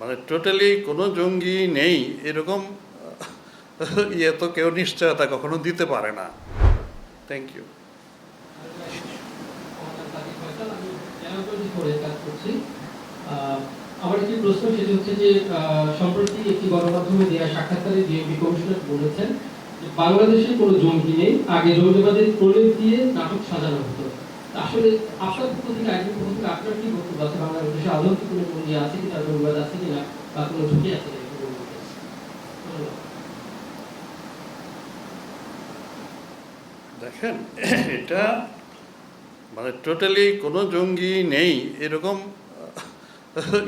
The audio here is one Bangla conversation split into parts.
মানে টোটালি কোনো জঙ্গি নেই, এরকম ইয়ে তো কেউ নিশ্চয়তা কখনো দিতে পারে না। থ্যাংক ইউ আমার একটি প্রশ্ন সেটি হচ্ছে যে সম্প্রতি একটি গণমাধ্যমে দেওয়া সাক্ষাৎকারে ডিএমপি কমিশনার বলেছেন বাংলাদেশে কোনো জঙ্গি নেই, আগে জঙ্গিবাদের প্রলেপ দিয়ে নাটক সাজানো হতো। আপনার আইনের আপনার কি বক্তব্য আছে আদৌ কি কোনো আছে কিনা জঙ্গিবাদ আছে কিনা, বা কোনো ঝুঁকি আছে। দেখেন, এটা মানে টোটালি কোনো জঙ্গি নেই, এরকম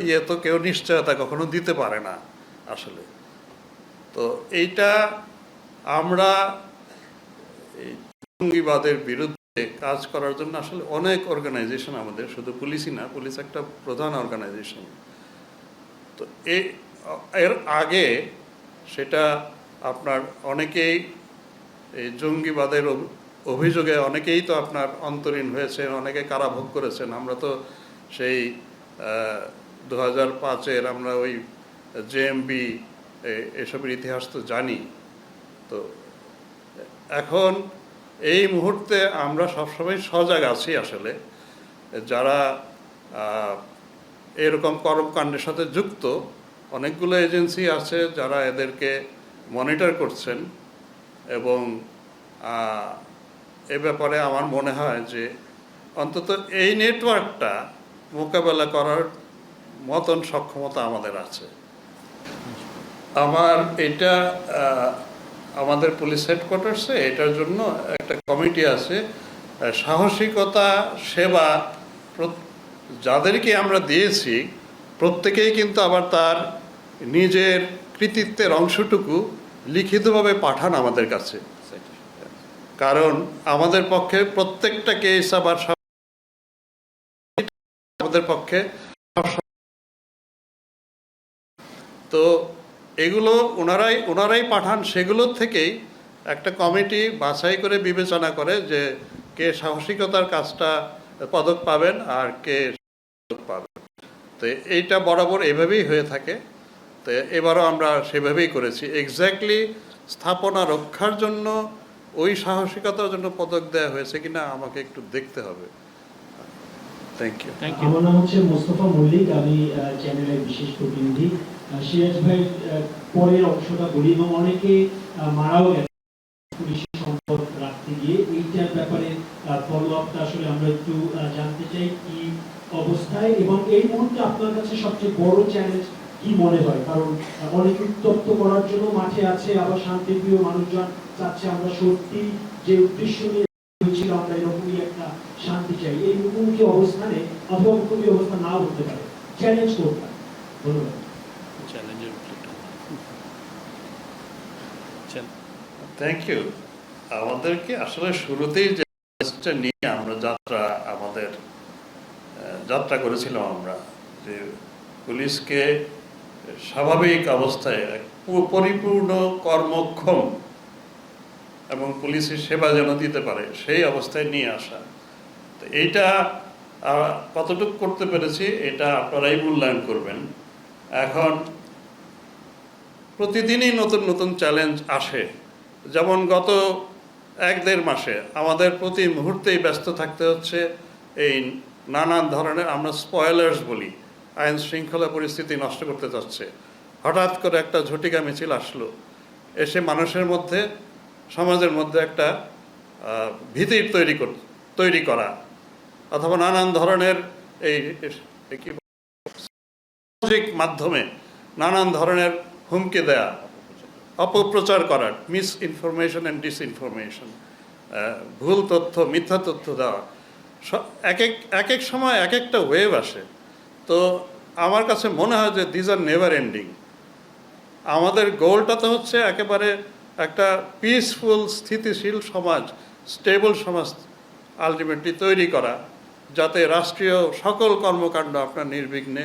ইয়ে তো কেউ নিশ্চয়তা কখনো দিতে পারে না আসলে। তো এইটা আমরা জঙ্গিবাদের বিরুদ্ধে কাজ করার জন্য আসলে অনেক অর্গানাইজেশন আমাদের, শুধু পুলিশই না, পুলিশ একটা প্রধান অর্গানাইজেশন তো এর আগে সেটা আপনার অনেকেই এই জঙ্গিবাদের অভিযোগে অনেকেই তো আপনার অন্তরীণ হয়েছে অনেকে কারাভোগ করেছেন। আমরা তো সেই দু হাজার পাঁচের আমরা ওই জেএমবি এসবের ইতিহাস তো জানি। তো এখন এই মুহূর্তে আমরা সবসময় সজাগ আছি আসলে। যারা এরকম কর্মকাণ্ডের সাথে যুক্ত, অনেকগুলো এজেন্সি আছে যারা এদেরকে মনিটর করছেন এবং এ ব্যাপারে আমার মনে হয় যে অন্তত এই নেটওয়ার্কটা মোকাবেলা করার মতন সক্ষমতা আমাদের আছে। আমার এটা আমাদের পুলিশ হেডকোয়ার্টার্সে এটার জন্য একটা কমিটি আছে সাহসিকতা, সেবা যাদেরকে আমরা দিয়েছি, প্রত্যেকেই কিন্তু আবার তার নিজের কৃতিত্বের অংশটুকু লিখিতভাবে পাঠান আমাদের কাছে। কারণ আমাদের পক্ষে প্রত্যেকটা কেস আবার আমাদের পক্ষে তো এগুলো ওনারাই ওনারাই পাঠান সেগুলোর থেকেই একটা কমিটি বাছাই করে বিবেচনা করে যে কে সাহসিকতার কাজটা পদক পাবেন আর কে পদক পাবেন। তো এইটা বরাবর এভাবেই হয়ে থাকে। তো এবারও আমরা সেভাবেই করেছি। এক্স্যাক্টলি স্থাপনা রক্ষার জন্য ওই সাহসিকতার জন্য পদক দেওয়া হয়েছে কিনা আমাকে একটু দেখতে হবে। থ্যাংক ইউ আমার নাম হচ্ছে মোস্তফা মল্লিক। আমি চ্যানেলের বিশেষ প্রতিনিধি। সিরাজ ভাই পরের অংশটা বলি এবং অনেকে মারাও গেছে পুলিশের সম্পদ রাখতে গিয়ে। এইটার ব্যাপারে ফলো আপটা আসলে আমরা একটু জানতে চাই কি অবস্থায় এবং এই মুহূর্তে আপনার কাছে সবচেয়ে বড় চ্যালেঞ্জ কি মনে হয়? কারণ অনেক উত্তপ্ত করার জন্য মাঠে আছে, আবার শান্তিপ্রিয় মানুষজন চাচ্ছে আমরা সত্যি যে উদ্দেশ্য নিয়ে হয়েছিল আমরা এরকমই একটা শান্তি চাই। এই মুখোমুখি অবস্থানে অথবা মুখোমুখি অবস্থান নাও হতে পারে। চ্যালেঞ্জ কোনটা? ধন্যবাদ। চ্যালেঞ্জের থ্যাংক ইউ আমাদেরকে আসলে শুরুতেই যে নিয়ে আমরা যাত্রা আমাদের যাত্রা করেছিলাম আমরা, যে পুলিশকে স্বাভাবিক অবস্থায় পরিপূর্ণ কর্মক্ষম এবং পুলিশের সেবা যেন দিতে পারে, সেই অবস্থায় নিয়ে আসা। তো এইটা কতটুকু করতে পেরেছি, এটা আপনারাই মূল্যায়ন করবেন। এখন প্রতিদিনই নতুন নতুন চ্যালেঞ্জ আসে। যেমন গত এক দেড় মাসে আমাদের প্রতি মুহূর্তেই ব্যস্ত থাকতে হচ্ছে এই নানান ধরনের আমরা স্পয়লার্স বলি, আইন শৃঙ্খলা পরিস্থিতি নষ্ট করতে যাচ্ছে। হঠাৎ করে একটা ঝটিকা মিছিল আসলো। এসে মানুষের মধ্যে, সমাজের মধ্যে একটা ভীতির তৈরি তৈরি করা অথবা নানান ধরনের এই কি মাধ্যমে নানান ধরনের হুমকি দেয়া, অপপ্রচার করার মিস ইনফরমেশন অ্যান্ড ডিসইনফরমেশন ভুল তথ্য, মিথ্যা তথ্য দেওয়া এক এক এক এক সময় এক একটা ওয়েভ আসে। তো আমার কাছে মনে হয় যে দিজ আর নেভার এন্ডিং আমাদের গোলটা তো হচ্ছে একেবারে একটা পিসফুল স্থিতিশীল সমাজ স্টেবল সমাজ আলটিমেটলি তৈরি করা, যাতে রাষ্ট্রীয় সকল কর্মকাণ্ড আপনার নির্বিঘ্নে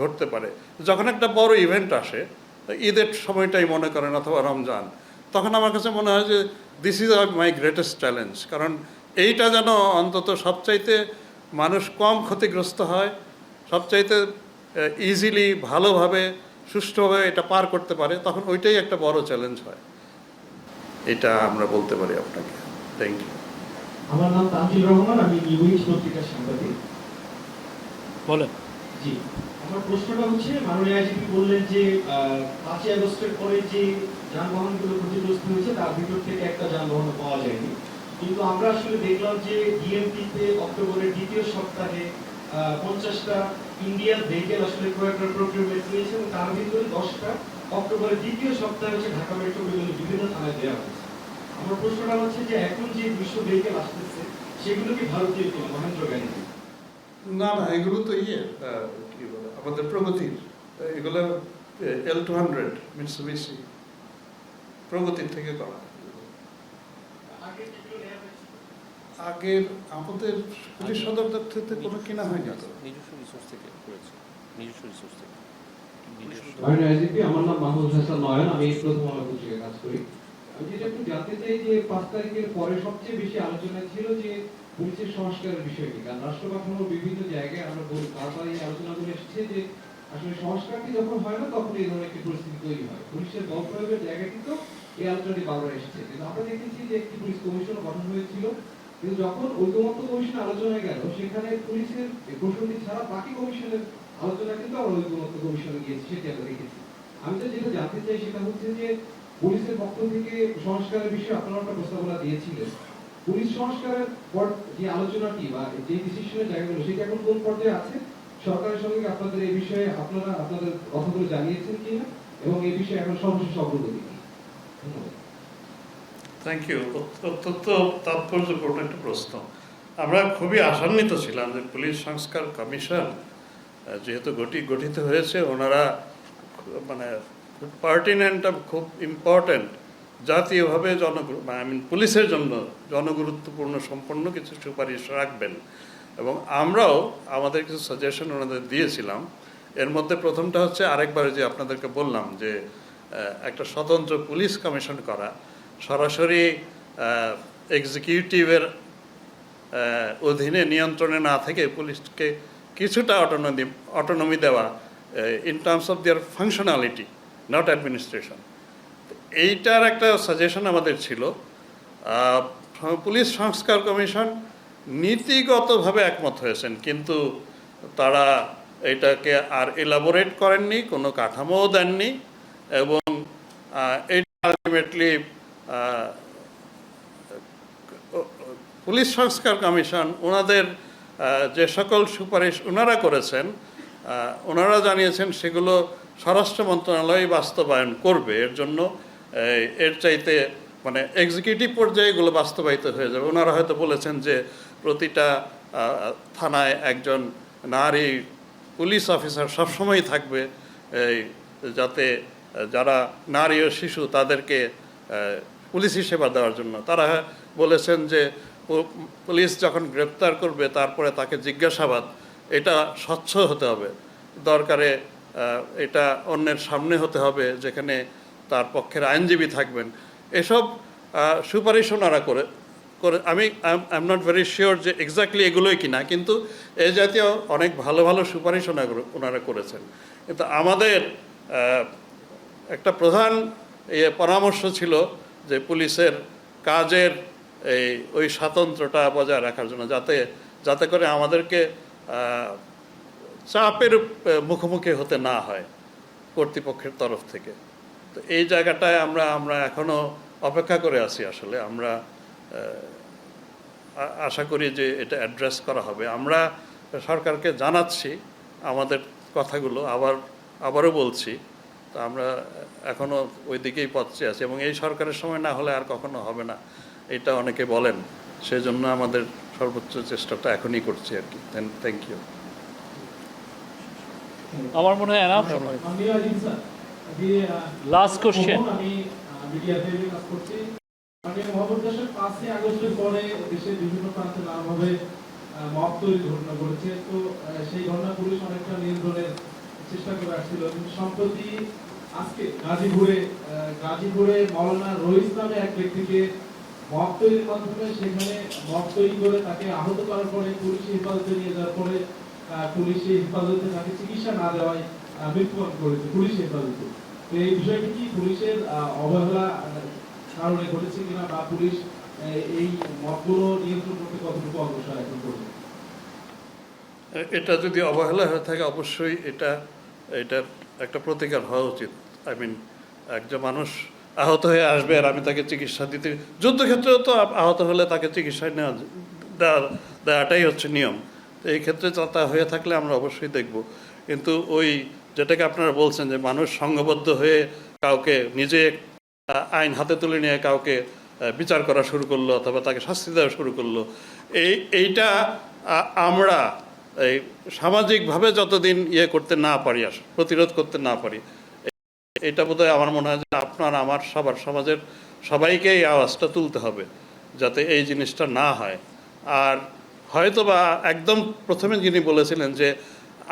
ঘটতে পারে। যখন একটা বড় ইভেন্ট আসে ঈদের সময়টাই মনে করেন অথবা রমজান তখন আমার কাছে মনে হয় যে this is my greatest challenge কারণ এইটা যেন অন্তত সবচাইতে মানুষ কম ক্ষতিগ্রস্ত হয় সবচাইতে ইজিলি ভালোভাবে সুষ্ঠুভাবে এটা পার করতে পারে তখন ওইটাই একটা বড় চ্যালেঞ্জ হয়। এটা আমরা বলতে পারি আপনাকে। থ্যাংক ইউ আমার নাম তানজিল রহমান আমি নিউ উইক পত্রিকার সাংবাদিক। বলেন। জি। আমার প্রশ্নটা হচ্ছে, মাননীয় আইজিপি বললেন যে পাঁচই আগস্টের পরে যে যানবাহনগুলো ক্ষতিগ্রস্ত হয়েছে, তার ভিতর থেকে একটা যানবাহন পাওয়া যায়নি। কিন্তু আমরা আসলে দেখলাম যে ডিএমপিতে অক্টোবরের দ্বিতীয় সপ্তাহে পঞ্চাশটা ইন্ডিয়ান ভেহিকেল আসলে ক্রয় করার প্রক্রিয়া হয়েছে এবং তার ভিতরে দশটা অক্টোবরের দ্বিতীয় সপ্তাহে হচ্ছে ঢাকা মেট্রো বিভিন্ন থানায় দেওয়া হয়েছে। আমার প্রশ্নটা হচ্ছে যে, এখন যে দুশো ভেহিকেল আসতেছে, সেগুলো কি ভারতীয় মহেন্দ্র গাড়ি? না না এগুলো তো ইয়ে কি বলে আমাদের প্রগতির এগুলো এল টু হান্ড্রেড মিটসুবিসি প্রগতির থেকে করা। আগের আমাদের পুলিশ সদর দপ্তর থেকে কোনো কিনা হয়নি তো? নিজস্ব রিসোর্স থেকে করেছে নিজস্ব রিসোর্স থেকে। নিজস্ব আইজিপি আমার নাম মাহমুদ হাসান নয়ন আমি প্রথম আলো পত্রিকায় কাজ করি। আমি যেটা একটু জানতে চাই যে পাঁচ তারিখের পরে সবচেয়ে বেশি আলোচনা ছিল যে পুলিশের সংস্কারের বিষয়টি কারণ রাষ্ট্র কাঠামোর বিভিন্ন জায়গায় আমরা বল- বারবার এই আলোচনাগুলো এসেছে যে আসলে সংস্কারটি যখন হয় না, তখন এই ধরনের একটি পরিস্থিতি তৈরি হয়। পুলিশের বল প্রয়োগের জায়গাটি তো এই আলোচনাটি বারবার এসেছে। কিন্তু আমরা দেখেছি যে একটি পুলিশ কমিশন গঠন হয়েছিল। কিন্তু যখন ঐকমত্য কমিশন আলোচনায় গেল, সেখানে পুলিশের কৌশলী ছাড়া বাকি কমিশনের আলোচনা কিন্তু আমরা ঐকমত্য কমিশনে গিয়েছি, সেটি আমরা দেখেছি। আমি তো যেটা জানতে চাই সেটা হচ্ছে যে পুলিশের পক্ষ থেকে সংস্কারের বিষয়ে আপনারা একটা প্রস্তাবনা দিয়েছিলেন। পুলিশ সংস্কারের পর যে আলোচনাটি বা যে ডিসিশনের জায়গাগুলো, সেটা এখন কোন পর্যায়ে আছে? সরকারের সঙ্গে আপনাদের এই বিষয়ে আপনারা আপনাদের কথাগুলো জানিয়েছেন কিনা? এবং এই বিষয়ে এখন সর্বশেষ অগ্রগতি কি? থ্যাংক ইউ অত্যন্ত তাৎপর্যপূর্ণ একটা প্রশ্ন। আমরা খুবই আশান্বিত ছিলাম যে পুলিশ সংস্কার কমিশন যেহেতু গঠি, গঠিত হয়েছে, ওনারা মানে খুব পার্টিনেন্ট খুব ইম্পর্ট্যান্ট জাতীয়ভাবে জনগুরু আই মিন পুলিশের জন্য জনগুরুত্বপূর্ণ সম্পন্ন কিছু সুপারিশ রাখবেন। এবং আমরাও আমাদের কিছু সাজেশন ওনাদের দিয়েছিলাম। এর মধ্যে প্রথমটা হচ্ছে আরেকবার যে আপনাদেরকে বললাম যে একটা স্বতন্ত্র পুলিশ কমিশন করা, সরাসরি এক্সিকিউটিভের অধীনে নিয়ন্ত্রণে না থেকে পুলিশকে কিছুটা অটোনমি অটোনমি দেওয়া in terms of their functionality not administration এইটার একটা সাজেশন আমাদের ছিল। পুলিশ সংস্কার কমিশন নীতিগতভাবে একমত হয়েছেন, কিন্তু তারা এটাকে আর এলাবোরেট করেননি, কোনো কাঠামোও দেননি এবং এটা আলটিমেটলি পুলিশ সংস্কার কমিশন ওনাদের যে সকল সুপারিশ ওনারা করেছেন ওনারা জানিয়েছেন সেগুলো স্বরাষ্ট্র মন্ত্রণালয় বাস্তবায়ন করবে। এর জন্য এর চাইতে মানে এক্সিকিউটিভ পর্যায়ে এগুলো বাস্তবায়িত হয়ে যাবে। ওনারা হয়তো বলেছেন যে প্রতিটা থানায় একজন নারী পুলিশ অফিসার সবসময় থাকবে। এই, যাতে, যারা নারী ও শিশু তাদেরকে পুলিশি সেবা দেওয়ার জন্য। তারা বলেছেন যে পুলিশ যখন গ্রেপ্তার করবে, তারপরে তাকে জিজ্ঞাসাবাদ, এটা স্বচ্ছ হতে হবে। দরকারে এটা অন্যের সামনে হতে হবে, যেখানে তার পক্ষের আইনজীবী থাকবেন। এসব সুপারিশ ওনারা করে করে, আমি I am not very sure যে এক্স্যাক্টলি এগুলোই কিনা, কিন্তু এই জাতীয় অনেক ভালো ভালো সুপারিশ ওনারা করেছেন। কিন্তু আমাদের একটা প্রধান ইয়ে পরামর্শ ছিল যে পুলিশের কাজের এই, ওই স্বাতন্ত্র্যটা বজায় রাখার জন্য, যাতে যাতে করে আমাদেরকে চাপের মুখোমুখি হতে না হয় কর্তৃপক্ষের তরফ থেকে। তো এই জায়গাটায় আমরা আমরা এখনও অপেক্ষা করে আছি আসলে। আমরা আশা করি যে এটা অ্যাড্রেস করা হবে। আমরা সরকারকে জানাচ্ছি আমাদের কথাগুলো আবার আবারও বলছি। তো আমরা এখনও ওই দিকেই পথে আছি এবং এই সরকারের সময় না হলে আর কখনো হবে না। এটা অনেকে বলেন। সেজন্য আমাদের সর্বোচ্চ চেষ্টাটা এখনই করছি আর কি। থ্যাংক ইউ আমার মনে হয় আসছিল। সম্প্রতি আজকে গাজীপুরে নামে এক ব্যক্তিকে সেখানে তৈরি করে তাকে আহত করার পরে পুলিশ হেফাজতে নিয়ে যাওয়ার পরে পুলিশের হেফাজতে তাকে চিকিৎসা না দেওয়ায় মৃত্যুবরণ করেছে পুলিশের হেফাজতে এই বিষয়টি কি পুলিশের অবহেলা কারণে ঘটেছে কিনা বা পুলিশ এই মতগুলো নিয়ন্ত্রণ করতে কতটুকু অগ্রসর এখন এটা যদি অবহেলা হয়ে থাকে, অবশ্যই এটা এটার একটা প্রতিকার হওয়া উচিত। আই মিন একজন মানুষ আহত হয়ে আসবে আর আমি তাকে চিকিৎসা দিতে, যুদ্ধক্ষেত্রেও তো আহত হলে তাকে চিকিৎসা নেওয়া দেওয়া দেওয়াটাই হচ্ছে নিয়ম। তো এই ক্ষেত্রে তা হয়ে থাকলে আমরা অবশ্যই দেখব। কিন্তু ওই যেটাকে আপনারা বলছেন যে মানুষ সংঘবদ্ধ হয়ে কাউকে নিজে আইন হাতে তুলে নিয়ে কাউকে বিচার করা শুরু করল অথবা তাকে শাস্তি দেওয়া শুরু করল, এই, এইটা আমরা এই সামাজিকভাবে যতদিন ইয়ে করতে না পারি, আস, প্রতিরোধ করতে না পারি, এটা বোধহয় আমার মনে হয় যে আপনার, আমার সবার সমাজের সবাইকে এই আওয়াজটা তুলতে হবে, যাতে এই জিনিসটা না হয়। আর হয়তো বা একদম প্রথমে যিনি বলেছিলেন যে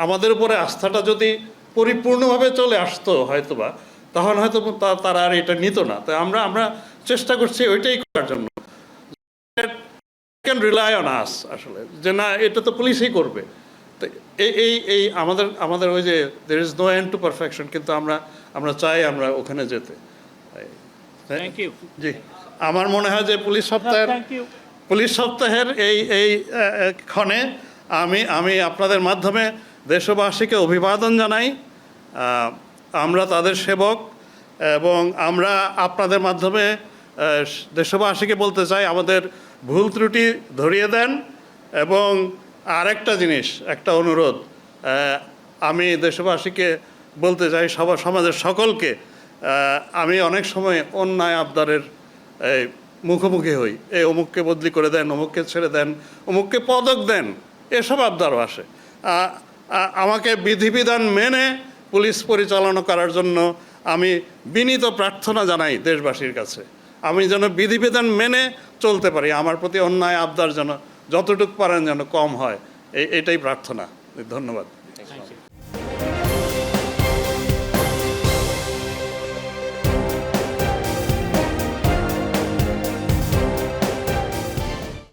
আমাদের উপরে আস্থাটা যদি পরিপূর্ণভাবে চলে আসতো হয়তো বা তখন হয়তো তারা আর এটা নিত না। তাই আমরা আমরা চেষ্টা করছি ওইটাই করার জন্য। ক্যান রিলাই অন আস আসলে যে না এটা তো পুলিশই করবে। তো এই এই আমাদের আমাদের ওই যে there is no end to perfection কিন্তু আমরা আমরা চাই আমরা ওখানে যেতে। Thank you ji. আমার মনে হয় যে পুলিশ সপ্তাহের পুলিশ সপ্তাহের এই এই ক্ষণে আমি আমি আপনাদের মাধ্যমে দেশবাসীকে অভিবাদন জানাই। আমরা তাদের সেবক এবং আমরা আপনাদের মাধ্যমে দেশবাসীকে বলতে চাই, আমাদের ভুল ত্রুটি ধরিয়ে দেন। এবং আরেকটা জিনিস, একটা অনুরোধ আমি দেশবাসীকে বলতে চাই সবার সমাজের সকলকে আমি অনেক সময় অন্যায় আবদারের মুখোমুখি হই। এই অমুককে বদলি করে দেন, অমুককে ছেড়ে দেন, অমুককে পদক দেন, এসব আবদারও আসে। আমাকে বিধিবিধান মেনে পুলিশ পরিচালনা করার জন্য আমি বিনীত প্রার্থনা জানাই দেশবাসীর কাছে। আমি যেন বিধিবিধান মেনে চলতে পারি, আমার প্রতি অন্যায় আবদার যেন যতটুকু পারেন যেন কম হয় এটাই প্রার্থনা। ধন্যবাদ।